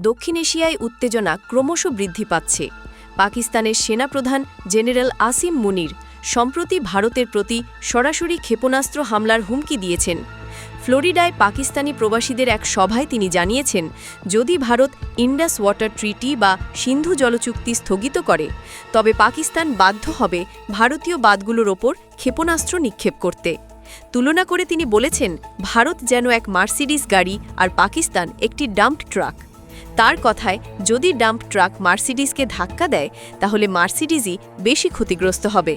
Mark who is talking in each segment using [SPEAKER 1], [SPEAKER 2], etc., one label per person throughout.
[SPEAKER 1] দক্ষিণ এশিয়ায় উত্তেজনা ক্রমশ বৃদ্ধি পাচ্ছে। পাকিস্তানের সেনাপ্রধান জেনারেল আসিম মুনির সম্প্রতি ভারতের প্রতি সরাসরি ক্ষেপণাস্ত্র হামলার হুমকি দিয়েছেন। ফ্লোরিডায় পাকিস্তানি প্রবাসীদের এক সভায় তিনি জানিয়েছেন, যদি ভারত ইন্ডাস ওয়াটার ট্রিটি বা সিন্ধু জলচুক্তি স্থগিত করে, তবে পাকিস্তান বাধ্য হবে ভারতীয় বাঁধগুলোর ওপর ক্ষেপণাস্ত্র নিক্ষেপ করতে। তুলনা করে তিনি বলেছেন, ভারত যেন এক মার্সিডিস গাড়ি আর পাকিস্তান একটি ডাম্প ট্রাক। তার কথায়, যদি ডাম্প ট্রাক মার্সিডিজকে ধাক্কা দেয়, তাহলে মার্সিডিজই বেশি ক্ষতিগ্রস্ত হবে।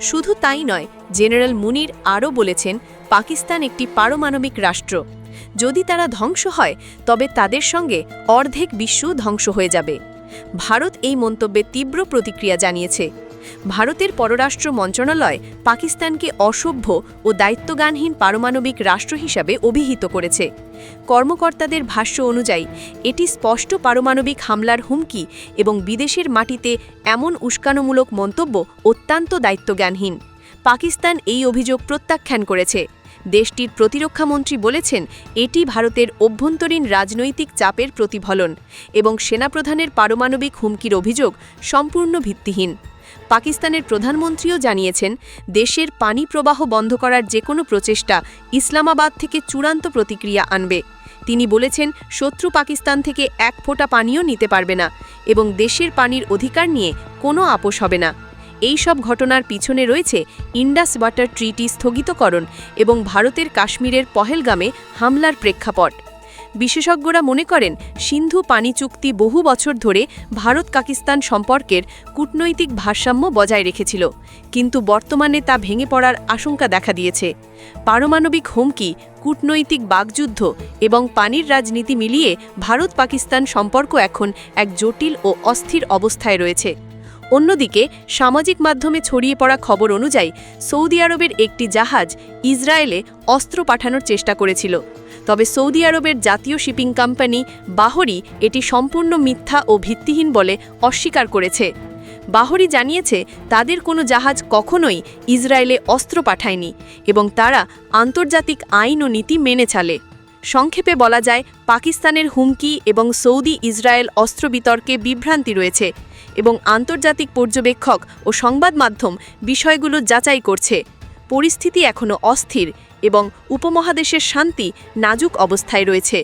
[SPEAKER 1] শুধু তাই নয়, জেনারেল মুনির আরও বলেছেন, পাকিস্তান একটি পারমাণবিক রাষ্ট্র। যদি তারা ধ্বংস হয়, তবে তাদের সঙ্গে অর্ধেক বিশ্ব ধ্বংস হয়ে যাবে। ভারত এই মন্তব্যে তীব্র প্রতিক্রিয়া জানিয়েছে। ভারতের পররাষ্ট্র মন্ত্রণালয় পাকিস্তানকে অসভ্য ও দায়িত্বজ্ঞানহীন পারমাণবিক রাষ্ট্র হিসাবে অভিহিত করেছে। কর্মকর্তাদের ভাষ্য অনুযায়ী, এটি স্পষ্ট পারমাণবিক হামলার হুমকি এবং বিদেশের মাটিতে এমন উস্কানোমূলক মন্তব্য অত্যন্ত দায়িত্বজ্ঞানহীন। পাকিস্তান এই অভিযোগ প্রত্যাখ্যান করেছে। দেশটির প্রতিরক্ষামন্ত্রী বলেছেন, এটি ভারতের অভ্যন্তরীণ রাজনৈতিক চাপের প্রতিফলন এবং সেনাপ্রধানের পারমাণবিক হুমকির অভিযোগ সম্পূর্ণ ভিত্তিহীন। পাকিস্তানের প্রধানমন্ত্রীও জানিয়েছেন, দেশের পানি প্রবাহ বন্ধ করার যে কোনো প্রচেষ্টা ইসলামাবাদ থেকে চূড়ান্ত প্রতিক্রিয়া আনবে। তিনি বলেছেন, শত্রু পাকিস্তান থেকে এক ফোঁটা পানিও নিতে পারবে না এবং দেশের পানির অধিকার নিয়ে কোনো আপোষ হবে না। এই সব ঘটনার পিছনে রয়েছে ইন্ডাস ওয়াটার ট্রিটি স্থগিতকরণ এবং ভারতের কাশ্মীরের পহেলগামে হামলার প্রেক্ষাপট। বিশেষজ্ঞরা মনে করেন সিন্ধু পানি চুক্তি বহু বছর ধরে ভারত পাকিস্তান সম্পর্কের কূটনৈতিক ভারসাম্য বজায় রেখেছিল, কিন্তু বর্তমানে তা ভেঙে পড়ার আশঙ্কা দেখা দিয়েছে। পারমাণবিক হুমকি, কূটনৈতিক বাগযুদ্ধ এবং পানির রাজনীতি মিলিয়ে ভারত পাকিস্তান সম্পর্ক এখন এক জটিল ও অস্থির অবস্থায় রয়েছে। অন্যদিকে, সামাজিক মাধ্যমে ছড়িয়ে পড়া খবর অনুযায়ী সৌদি আরবের একটি জাহাজ ইসরায়েলে অস্ত্র পাঠানোর চেষ্টা করেছিল। তবে সৌদি আরবের জাতীয় শিপিং কোম্পানি বাহরি এটি সম্পূর্ণ মিথ্যা ও ভিত্তিহীন বলে অস্বীকার করেছে। বাহরি জানিয়েছে, তাদের কোনো জাহাজ কখনোই ইসরায়েলে অস্ত্র পাঠায়নি এবং তারা আন্তর্জাতিক আইন ও নীতি মেনে চালে। সংক্ষেপে বলা যায়, পাকিস্তানের হুমকি এবং সৌদি ইসরায়েল অস্ত্র বিতর্কে বিভ্রান্তি রয়েছে এবং আন্তর্জাতিক পর্যবেক্ষক ও সংবাদ মাধ্যম বিষয়গুলো যাচাই করছে। পরিস্থিতি এখনও অস্থির এবং উপমহাদেশের শান্তি নাজুক অবস্থায় রয়েছে।